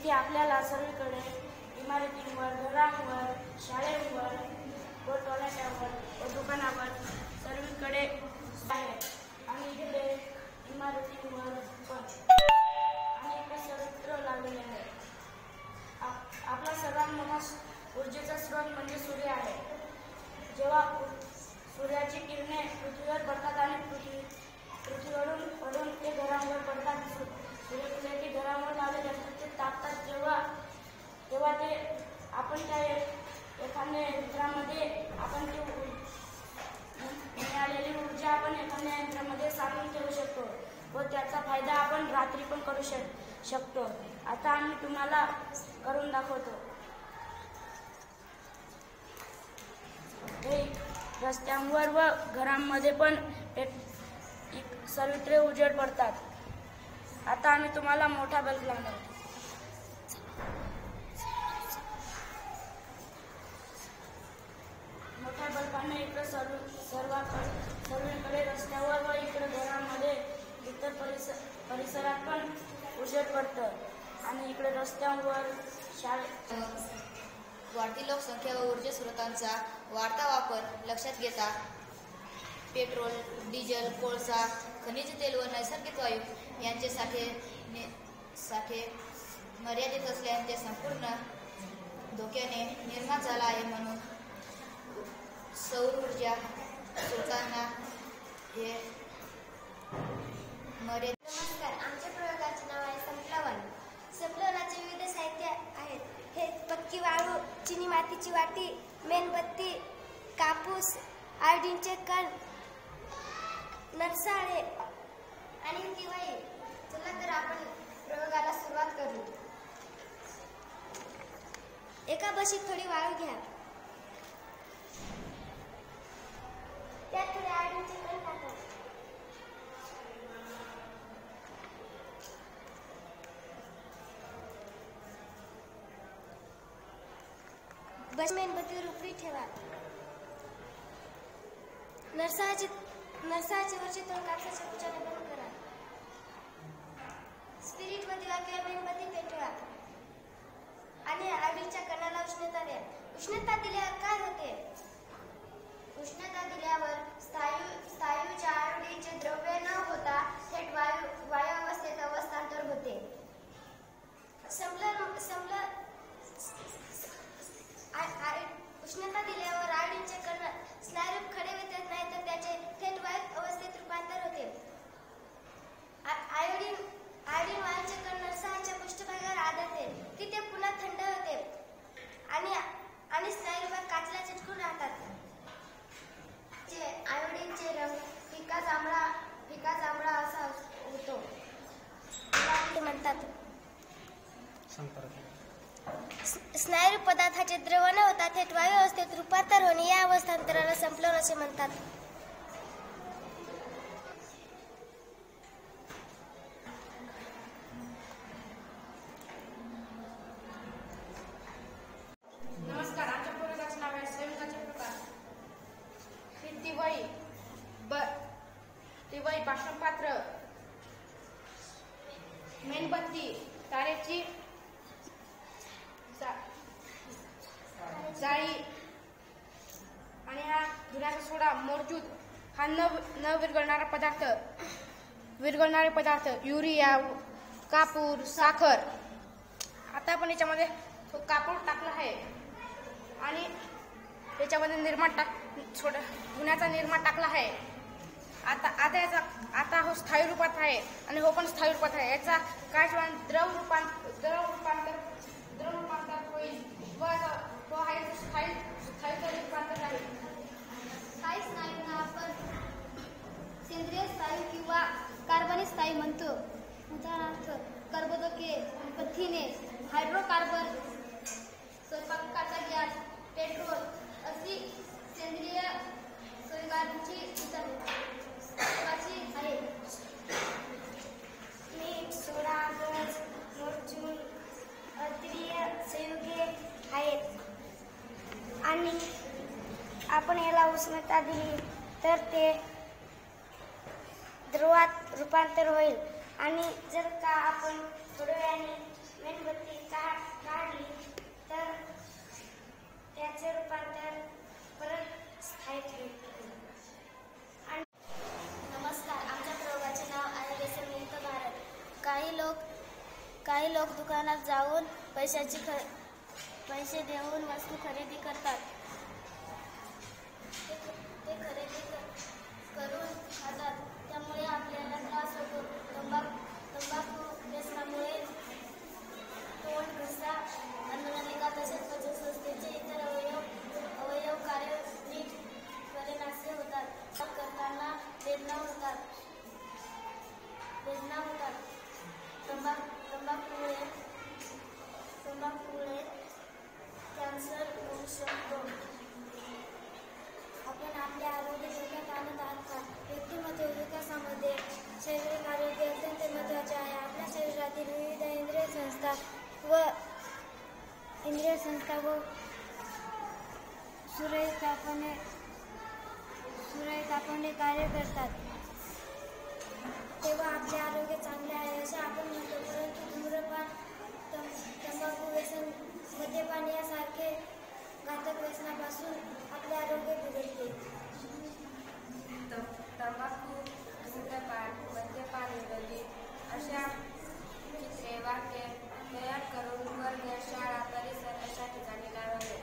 इथे आपल्याला सर्वीकडे इमारतींवर घरांवर शाळेवर व टॉयलेटावर व दुकानावर सर्वीकडे आहे. आणि इकडे इमारतींवर पण. अनेक सर्वत्र लागलेले आहे. आप- आपला सर्वात ऊर्जेचा स्रोत म्हणजे सूर्य आहे. जेव्हा सूर्याची किरणे पृथ्वीवर पडतात आणि पृथ्वी पृथ्वीवरून पडून ते घरांवर पडतात. सू- सूर्यकिरणे घरांवर लावले जातात टाकतात तापतात जेव्हा तेव्हा ते आपण त्या एखाद्या यंत्रामध्ये आपण ती मिळालेली ऊर्जा आपण एखाद्या यंत्रामध्ये साठवून ठेवू शकतो व त्याचा फायदा आपण रात्री पण करू शक शकतो. आता आम्ही तुम्हाला करून दाखवतो. हे रस्त्यांवर व घरांमध्ये पण एक एक उजेड पडतात. आता आम्ही तुम्हाला मोठा बल्ब लावणार आहोत. मोठ्या बल्बाने इकडे सर्व सर्व सर्वीकडे रस्त्यावर व इकडे घरांमध्ये इतर परिसर परिसरात पण उजेड पडतं आणि इकडे रस्त्यांवर शाळे वाढती लोकसंख्या व ऊर्जा वाढता वापर लक्षात घेता. पेट्रोल डिझेल कोळसा खनिज तेल व नैसर्गिक वायू यांचे साठे ने साठे मर्यादित असल्याने ते संपूर्ण धोक्याने निर्माण झाला आहे म्हणून सौर ऊर्जा स्रोतांना हे मर्यादित नमस्कार आमच्या प्रयोगाचे नाव आहे संप्लवन संप्लवनाचे विविध साहित्य आहेत. हे पक्की वाळू चिनी मातीची वाटी मेणबत्ती कापूस आयोडीनचे कण नरसाळे आणि दिवाळी चला तर आपण प्रयोगाला सुरुवात करू. एका बशीत थोडी वाळू घ्या त्यात थोडे आयोडीनचे कण टाका बस ठेवा. नरसाचे नरसाचे वरचे तोंड कापसाच्या पूजाने बंद करा. स्पिरिटमध्ये दिवा किंवा मेणबत्ती पेटवा. आणि आगीच्या कणाला उष्णता द्या. उष्णता दिल्यावर काय होते उष्णता दिल्यावर स्थायू स्थायूच्या आरोडीचे द्रव्य न होता थेट वायू वायू अवस्थेत अवस्थांतर होते संपलं संपलं आ- आ- उष्णता दिल्यावर आयोडीनचे कण स्नायूरूप खडे वितरत नाही तर त्याचे थेट वायू अवस्थेत रूपांतर होते आ- आयोडीन आयोडीन वायूचे कण नरसाच्या पृष्ठभागावर आढळते तिथे पुन्हा थंड होते आणि आणि स्नायूरूपात काचला चिटकून राहतात जे आयोडीनचे रंग फिका जांभळा फिका जांभळा असा होतो त्याला ते म्हणतात स्नायू पदार्थाचे द्रव न होता थेट वायू अवस्थेत रूपांतर होणे या अवस्थांतराला संपलन असे म्हणतात नमस्कार आमच्या प्रयोगाचे नाव आहे संयुगाचे प्रकार ही दिवाळी ब दिवाळी पाषाणपात्र मेणबत्ती तारेची जा- जाळी. आणि हा धुण्याचा सोडा मोरजूद हा न न विरघळणारा पदार्थ. विरघळणारे पदार्थ. युरिया कापूर साखर. आता आपण याच्यामध्ये तो कापूर टाकला आहे. आणि त्याच्यामध्ये निर्माण टाक छोट धुण्याचा निर्माण टाकला आहे. आता आता याचा आता हो स्थायी रूपात आहे. आणि हो पण स्थायी रूपात आहे. याचा काय द्रव रूपांत द्रव रूपांतर द्रव रूपांतर होईल. व स्थायी स्थायी रूपांतर आहे काही स्नायूंना आपण सेंद्रिय स्नायू किंवा कार्बनिक स्थायी म्हणतो उदाहरणार्थ कर्बोदके प्रथिने हायड्रोकार्बन स्वयंपाकाचा गॅस पेट्रोल अशी सेंद्रिय संयुगांची महत्वाची आहेत मीठ सोडा गज मोरचून अत्रिय संयुगे आहेत. आणि आपण याला उष्णता दिली तर ते द्रवात रूपांतर होईल. आणि जर का आपण थोड्या वेळाने मेणबत्ती काढ काढली तर त्याचे रूपांतर परत स्थायिक होईल. आणि नमस्कार आमच्या प्रयोगाचे नाव आहे व्यसनमुक्त भारत. काही लोक काही लोक दुकानात जाऊन पैशाची ख पैसे देऊन वस्तू खरेदी करतात. ते ते खरेदी करून खातात. त्यामुळे आपल्याला त्रास होतो. तंबाखू तंबाखू व्यसनामुळे तोंड घसा अन्ननलिका तसेच पचनसंस्थेचे करतात. तेव्हा आपले आरोग्य चांगले आहे असे आपण म्हणतो. परंतु धूम्रपान तं- तंबाखू व्यसन मद्यपान यासारखे घातक व्यसनापासून आपले आरोग्य बिघडते. तंबाखू धूम्रपान मद्यपान विरोधी अशा चित्रे वाक्य तयार करून वर्ग शाळा परिसर अशा ठिकाणी लावावे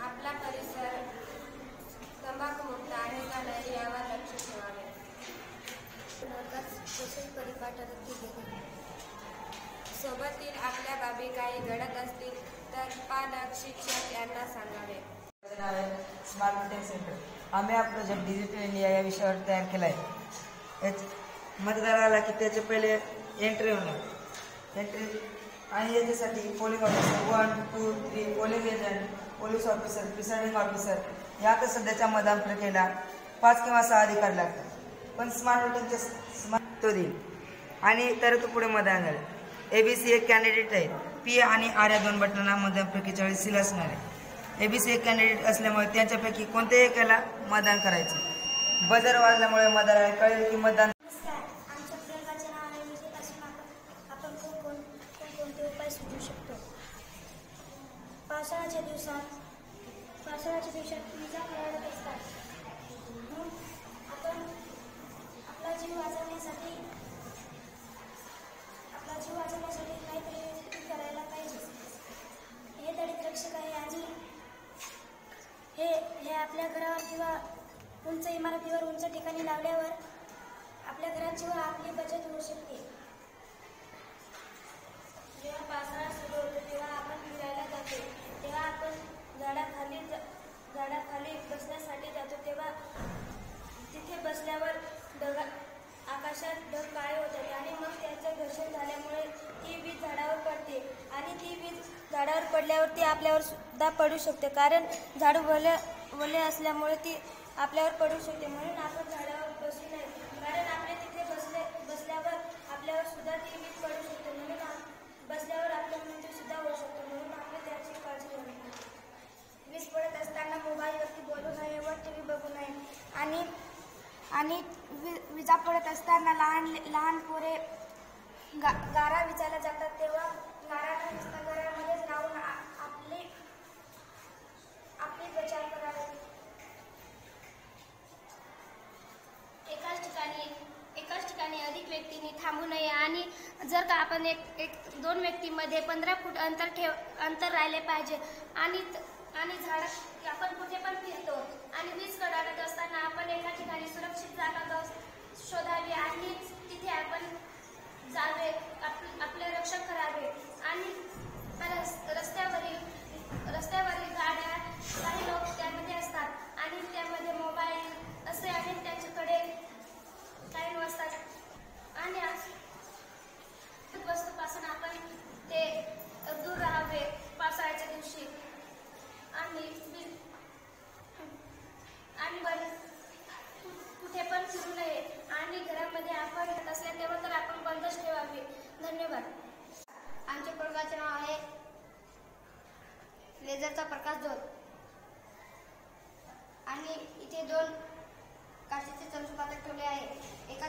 आपला परिसर तंबाखूमुक्त यावर लक्ष ठेवावे सोबतील आपल्या बाबी काही घडत असतील तर पालक शिक्षक यांना सांगावे. स्मार्ट सेंटर आम्ही हा प्रोजेक्ट डिजिटल इंडिया या विषयावर तयार केला आहे मतदार आला की त्याचे पहिले एंट्री होणार एंट्री आणि याच्यासाठी polling officer one two three polling agent police officer presiding officer या तर सध्याच्या मतदान प्रक्रियेला पाच किंवा सहा अधिकार लागतात. पण स्मार्ट वोटिंगचे स्मार्ट तो देईल. आणि तर तो पुढे मतदान झालं एबीसी एक कॅन्डिडेट आहे. पी आणि आर या दोन बटनांना मतदान चाळीस सील असणार आहे. एबीसी एक कॅन्डिडेट असल्यामुळे त्यांच्यापैकी कोणत्याही एकाला मतदान करायचं. बजर वाजल्यामुळे मतदाराला कळेल की मतदान नमस्कार आमच्या प्रयोगाचे नाव आहे विजय असून आपण आपण कोण कोण कोणकोणते उपाय सुचवू शकतो पावसाळ्याच्या दिवसात पावसाळ्याच्या दिवसात विजा पडत असतात म्हणून आपण आपला जीव वाचवण्यासाठी आपला जीव वाचवण्यासाठी काहीतरी कृती करायला पाहिजे हे दलित रक्षक आहे आणि हे हे आपल्या घरावर किंवा उंच इमारतीवर उंच ठिकाणी लावल्यावर जेव्हा आपली बचत होऊ शकते जेव्हा पावसाळा सुरू होतो तेव्हा आपण फिरायला जातो तेव्हा आपण झाडाखाली झाडाखाली बसण्यासाठी जातो तेव्हा तिथे बसल्यावर ढगा आकाशात ढग काळे होतात आणि मग त्याचं घर्षण झाल्यामुळे ती वीज झाडावर पडते आणि ती वीज झाडावर पडल्यावर ती आपल्यावर सुद्धा पडू शकते कारण झाड वले वले असल्यामुळे ती आपल्यावर पडू शकते. म्हणून आपण झाडावर बसू नये कारण आपले तिथे बसले बसल्यावर आपल्यावर सुद्धा ती वीज पडू शकते म्हणून आप- बसल्यावर आपला मृत्यू सुद्धा होऊ शकतो म्हणून आपण त्याची काळजी घ्यावी वीज पडत असताना मोबाईलवरती बोलू नये व टी व्ही बघू नये. आणि आणि वि- विजा पडत असताना लहान लहान पोरे गा गारा विजायला जातात तेव्हा गारा नुसता घरामध्येच राहून आपली आपली बचाव करावी. एकाच ठिकाणी एकाच ठिकाणी अधिक व्यक्तींनी थांबू नये आणि जर का आपण एक एक दोन व्यक्तीमध्ये पंधरा फूट अंतर ठेव अंतर राहिले पाहिजे. आणि आणि झाडा आपण कुठे पण फिरतो आणि वीज कडाडत असताना आपण एका ठिकाणी सुरक्षित जागा द- शोधावी आणि तिथे आपण जावे आप- आपले रक्षण करावे आणि रस- रस्त्यावरील रस्त्यावरील गाड्या काही लोक त्यामध्ये असतात आणि त्यामध्ये मोबाईल असे अनेक त्यांच्याकडे काही नसतात आणि आज वस्तूपासून आपण ते दूर राहावे पावसाळ्याच्या दिवशी आणि वि- आणि बर कुठे पण फिरू नये आणि घरामध्ये आपण असल्या तेव्हा तर आपण बंदच ठेवावे धन्यवाद आमच्या प्रयोगाचे नाव आहे लेझरचा प्रकाश झोत आणि इथे दोन काचेचे चंचुपात्र ठेवले आहे एका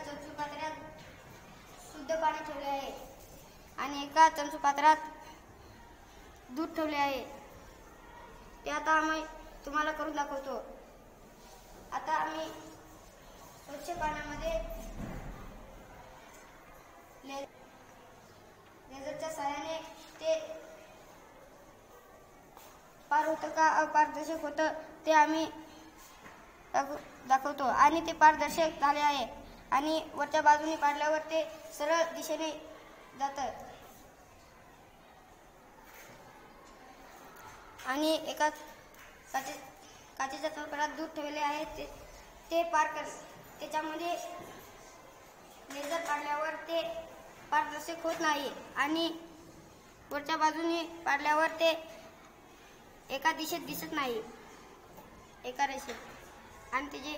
चंचुपात्रात पात्रात ठेवले आहे दूध ठेवले आहे. ते आता आम्ही तुम्हाला करून दाखवतो. आता आम्ही स्वच्छ पाण्यामध्ये लेझरच्या सहाय्याने ते पार होतं का अपारदर्शक होतं ते आम्ही दाखव- दाखवतो. आणि ते पारदर्शक झाले आहे. आणि वरच्या बाजूने काढल्यावर ते सरळ दिशेने जातं. आणि एका काचे काचेच्या तळपडात दूध ठेवले आहे. ते ते पार कर त्याच्यामध्ये लेझर पाडल्यावर ते पारदर्शक होत नाही आणि वरच्या बाजूने पाडल्यावर ते एका दिशेत दिसत नाही. एका रेषेत. आणि त्याचे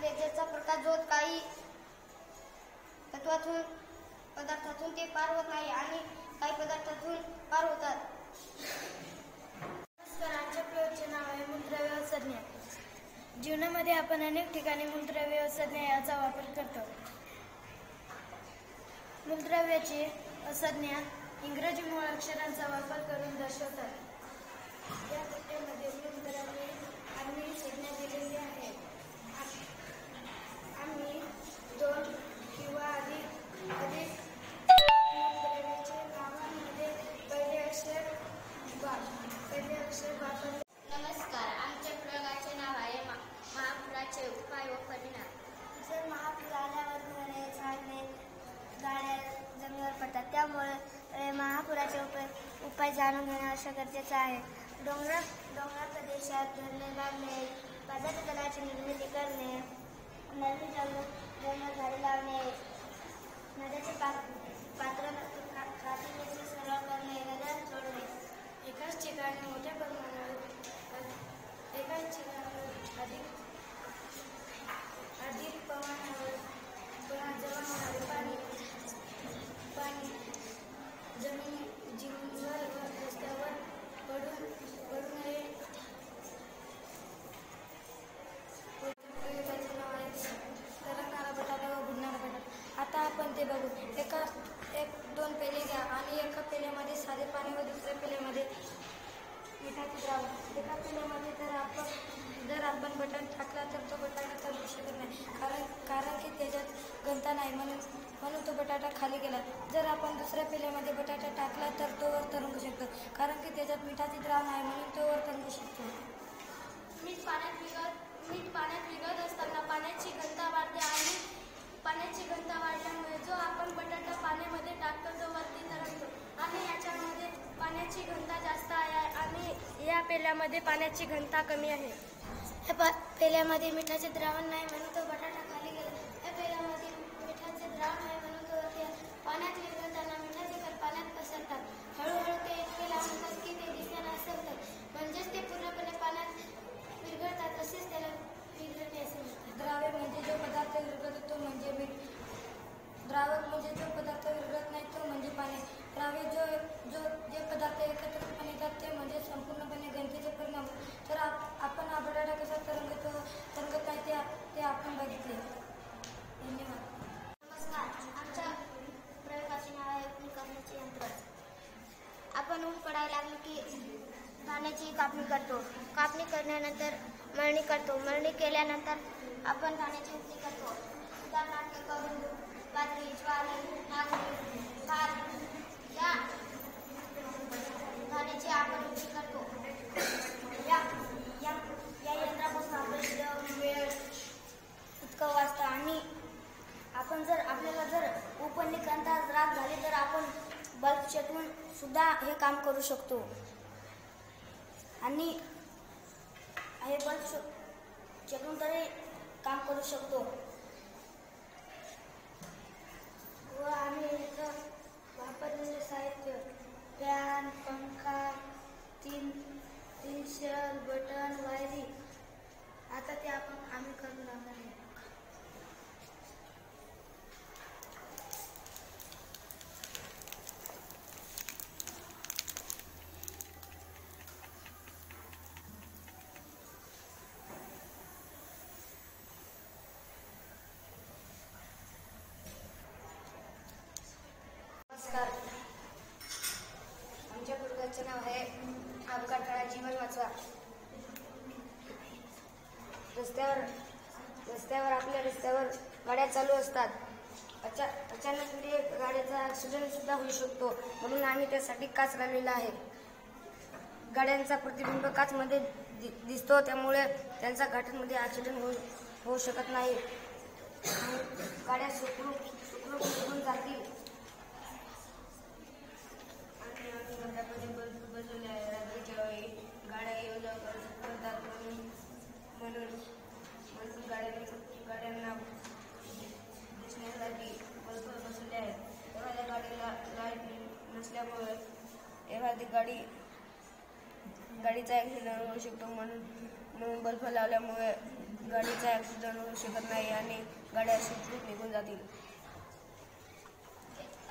लेझरचा प्रकाश जो काही पदार्थातून पदार्थातून ते पार होत नाही आणि काही पदार्थातून पार होतात. नमस्कारांच्या प्रयोगचे नाव आहे. जीवनामध्ये आपण अनेक ठिकाणी मूलद्रव्य संज्ञा याचा वापर करतो. मूलद्रव्याचे संज्ञा इंग्रजी मूळ अक्षरांचा वापर करून दर्शवतात. या घटनेमध्ये मूलद्रव्ये आणि संज्ञा दिलेली जाणून घेणे आवश्यक गरजेचं आहे. डोंगर डोंगर प्रदेशात धरणे बांधणे पाण्याच्या निर्मिती करणे नदी जंगल जंगल झाडे लावणे नद्याचे पात्र पात्र काठीचे सरळ करणे नद्या सोडणे एकाच ठिकाणी मोठ्या प्रमाणावर अ- एकाच ठिकाणावर अधिक अधिक प्रमाणावर जमा जमा होणारे पाणी पाणी जमिनी जमिनीवर व रस्त्यावर पडून पडू नये प्रयोगाचे नाव आहे तरंगणारा बटाटा व बुडणारा बटाटा आता आपण ते बघू एका एक दोन पेले घ्या आणि एका पेल्यामध्ये साधे पाणी व दुसऱ्या पेल्यामध्ये मिठाचे द्रावण एका पेल्यामध्ये जर आपण जर आपण बटाटा टाकला तर तो बटाटा तरंगू शकत नाही कारण कारण की त्याच्यात घनता नाही म्हणून म्हणून तो बटाटा खाली गेला जर आपण दुसऱ्या पेल्यामध्ये बटाटा टाकला तर तो वर तरंगू शकतो. कारण की त्याच्यात मिठाचे द्रावण आहे म्हणून तो वर तरंगू शकतो. मीठ पाण्यात विरघळत मीठ पाण्यात विरघळत असताना पाण्याची घनता वाढते आणि पाण्याची घनता वाढल्यामुळे जो आपण बटाटा पाण्यामध्ये टाकतो तो वरती तरंगतो. आणि याच्यामध्ये पाण्याची घनता जास्त आहे आणि या पेल्यामध्ये पाण्याची घनता कमी आहे. या पा पेल्यामध्ये मिठाचे द्रावण नाही म्हणून तो बटाटा खाली गेला. या पेल्यामध्ये मिठाचे द्रावण आहे म्हणून तो. पाण्यात विरघळताना मिठाचे कण पाण्यात पसरतात हळूहळू ते इतके लांब होतात की ते दिसताना सरतात म्हणजेच ते पूर्णपणे पाण्यात विरघळतात तसेच त्याला विरघळणे असे म्हणतात. म्हणजे जो पदार्थ विरघळतो तो म्हणजे मीठ. द्रावक म्हणजे जो पदार्थ विरघळत नाही तो म्हणजे पाणी. द्राव्य जो जो जे पदार्थ एकत्रितपणे येतात ते म्हणजे संपूर्णपणे घनतेचे परिणाम. तर आप- आपण बटाटा कसा तरंगतो तरंगत नाही ते ते आपण बघितले. धन्यवाद. आपण ऊन पडायला लागलो की धान्याची कापणी करतो. कापणी करण्यानंतर मळणी करतो. मळणी केल्यानंतर आपण धान्याची उपणी करतो. उदाहरणार्थ करून बाजरी ज्वारी नागरी भात या धान्याची आपण उपणी करतो. या या या यंत्रापासून आपण श्रम वेळ इतकं वाचतं. आणि आपण जर आपल्याला जर उपणणी करता त्रास तर आपण बल्ब चेटून सुद्धा हे काम करू शकतो. आणि हे बल्ब चेटून तरी काम करू शकतो. व आम्ही इथं वापरलेले साहित्य फॅन पंखा तीन तीन शेल बटन वायरी आता ते आपण आम्ही करून लागणार आहे रस्त्यावर रस्त्यावर आपल्या रस्त्यावर गाड्या चालू असतात. अचा अचानक म्हणजे गाड्याचा ॲक्सिडेंट सुद्धा होऊ शकतो. म्हणून आम्ही त्यासाठी काच लावलेला आहे. गाड्यांचा प्रतिबिंब काचमध्ये दि- दिसतो त्यामुळे त्यांचा घाटांमध्ये ॲक्सिडेंट होऊ होऊ शकत नाही. आणि गाड्या सुखरूप सुखरूप निघून जातील आणि आम्ही घरामध्ये बल्ब बसवले आहे रात्रीच्या वेळी गाड्या येऊन जाऊ कर- करतात म्हणून म्हणून म्हणून गाड्या गाड्यांना दिसण्यासाठी बल्ब बसवले आहेत एखाद्या गाडीला लाइट नसल्यामुळे एखादी गाडी गाडीचा ॲक्सिडेंट होऊ शकतो म्हणून म्हणून बल्ब लावल्यामुळे गाडीचा ॲक्सिडेंट होऊ शकत नाही आणि गाड्या सुटसुट निघून जातील.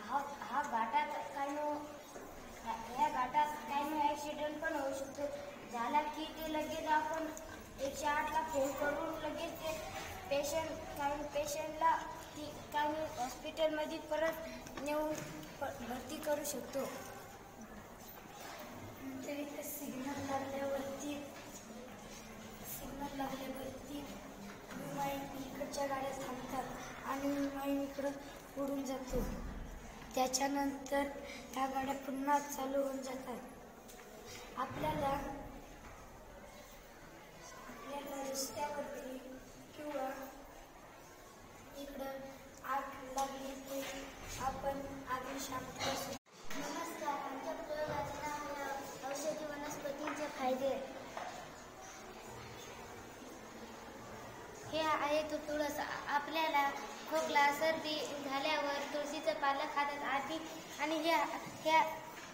हा हा घाटात काय ह्या घाटात काही ॲक्सिडेंट पण होऊ शकतो. झाला की ते लगेच आपण एकशे आठला फोन करून लगेच ते पेशंट काही पेशंटला ती काही हॉस्पिटलमध्ये परत नेऊन भरती करू शकतो. सिग्नल लागल्यावरती सिग्नल लागल्यावरती विमान इकडच्या गाड्या थांबतात आणि विमान इकडं उडून जातो. त्याच्यानंतर त्या गाड्या पुन्हा चालू होऊन जातात. आपल्याला आपल्याला रस्त्यावरती किंवा इकडं आग लागली की आपण अग्निशामक असू नमस्कार आमच्या प्रयोगाचं नाव आहे औषधी वनस्पतींचे फायदे तो तुळस आपल्याला खोकला सर्दी झाल्यावर तुळशीचं पालक खातात आधी. आणि हे ह्या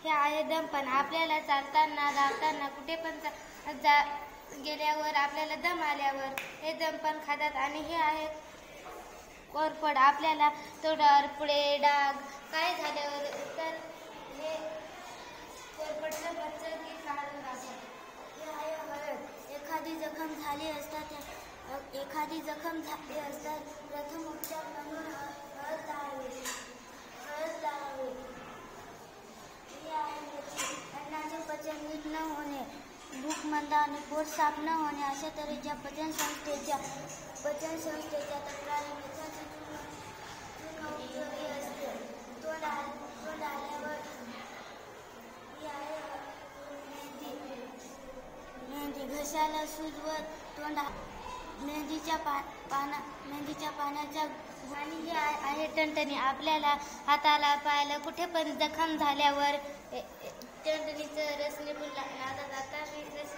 हे आहे दमपण आपल्याला चालताना धावताना कुठे पण जा गेल्यावर आपल्याला दम आल्यावर हे दमपण खातात. आणि हे आहे कोरफड. आपल्याला तोडार पुढे डाग काय झाल्यावर तर हे कोरफडचं बच्चं की काढून टाकतात. हे आहे हळद एखादी जखम झाली असता त्या एखादी जखम झाली असतात प्रथम उपचार म्हणून ह- हळद हळद अन्नाचे पचन नीट न होणे भूकमंदा आणि पोट साफ न होणे अशा तऱ्हेच्या पचन संस्थेच्या पचन संस्थेच्या तक्रारी उपयोगी असते तोंड तोंड आल्यावर मेहंदी. मेहंदी घशाला सूज व तोंडा मेहंदीच्या पा पाना मेहंदीच्या पानाच्या आणि जे आहे टणटणी आपल्याला हाताला पायाला कुठे पण जखम झाल्यावर टणटणीचं रस निघून ला- आता मी रस